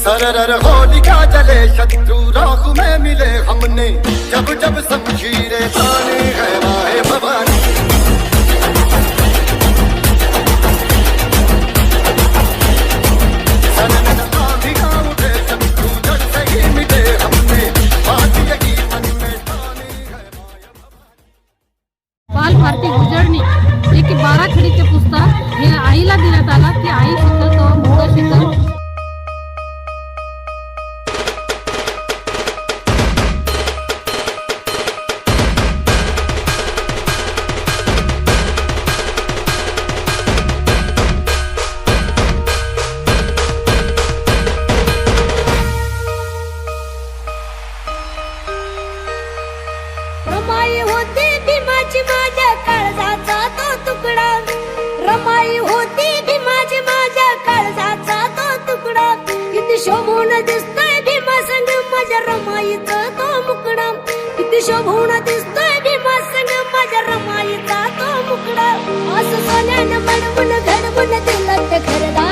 सरर होलिका जले शत्रु राहु में मिले हमने। जब जब शमशीरें ताने है भवानी। रमाई होती भीमाची माझ्या काळजाचा तो तुकडा. रमाई होती भीमाची माझ्या काळजाचा तो तुकडा. किती शोभून दिसतोय भीमा संग माझ्या रमाईचा तो मुकडा. किती शोभून दिसतोय भीमा संग माझ्या रमाईचा तो मुकडा. असं सोन्यानं बनवून घडवून दिलं ते घरदार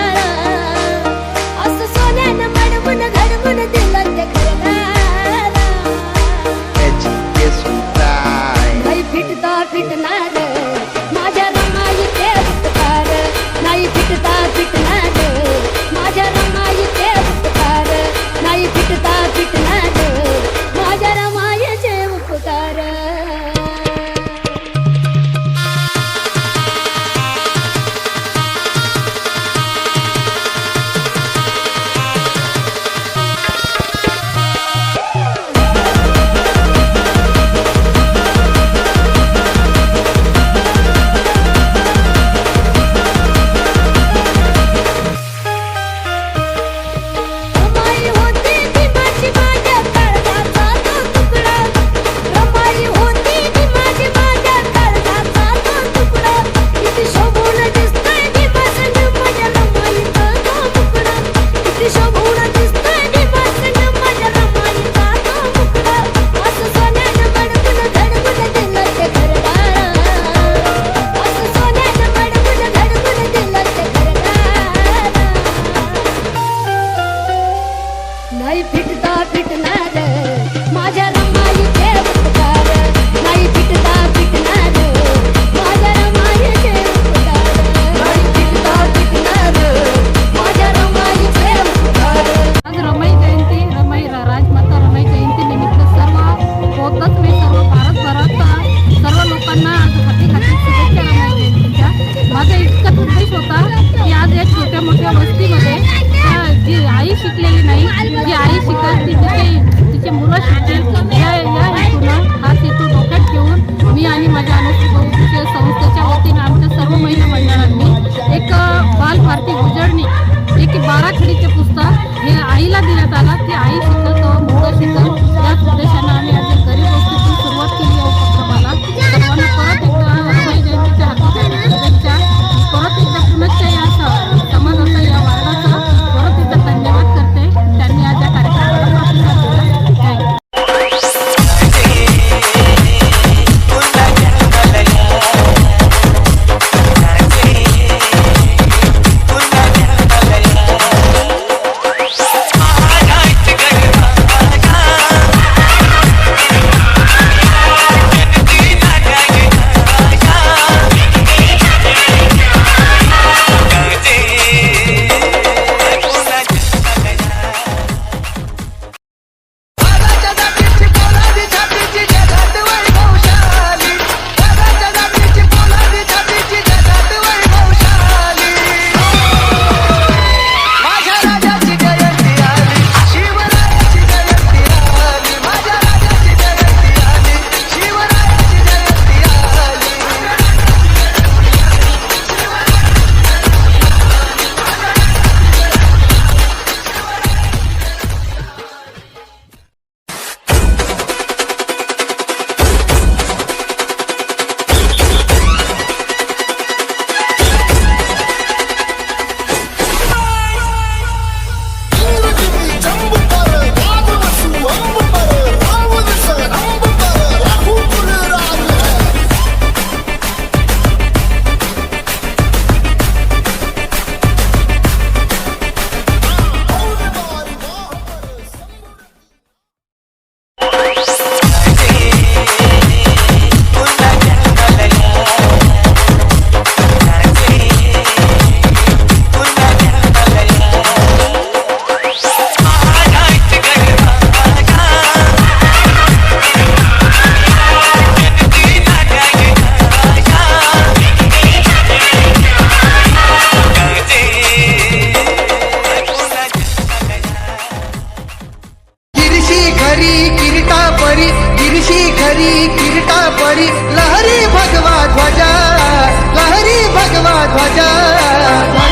हिरवा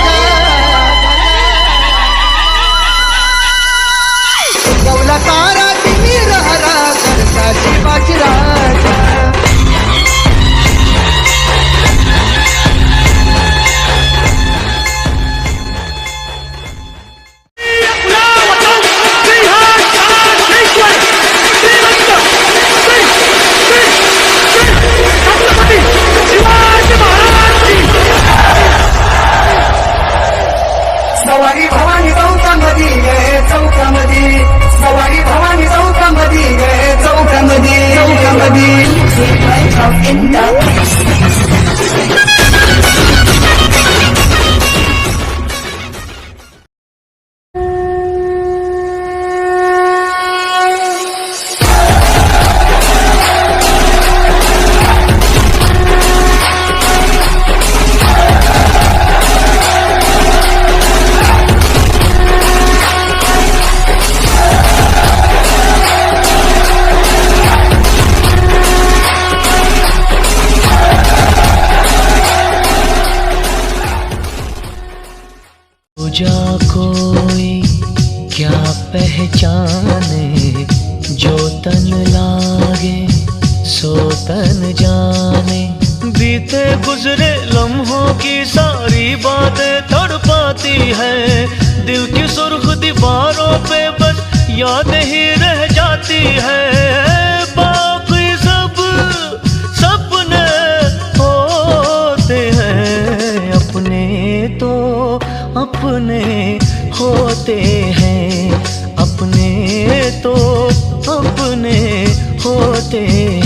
पूजा कोई, क्या पहचाने? जो तन लागे, सो तन जाने। बीते गुजरे लम्हों की सारी बातें तड़पाती है। दिल की सुर्ख दीवारों पे बस याद ही रह जाती है। अपने होते हैं। अपने तो अपने होते हैं।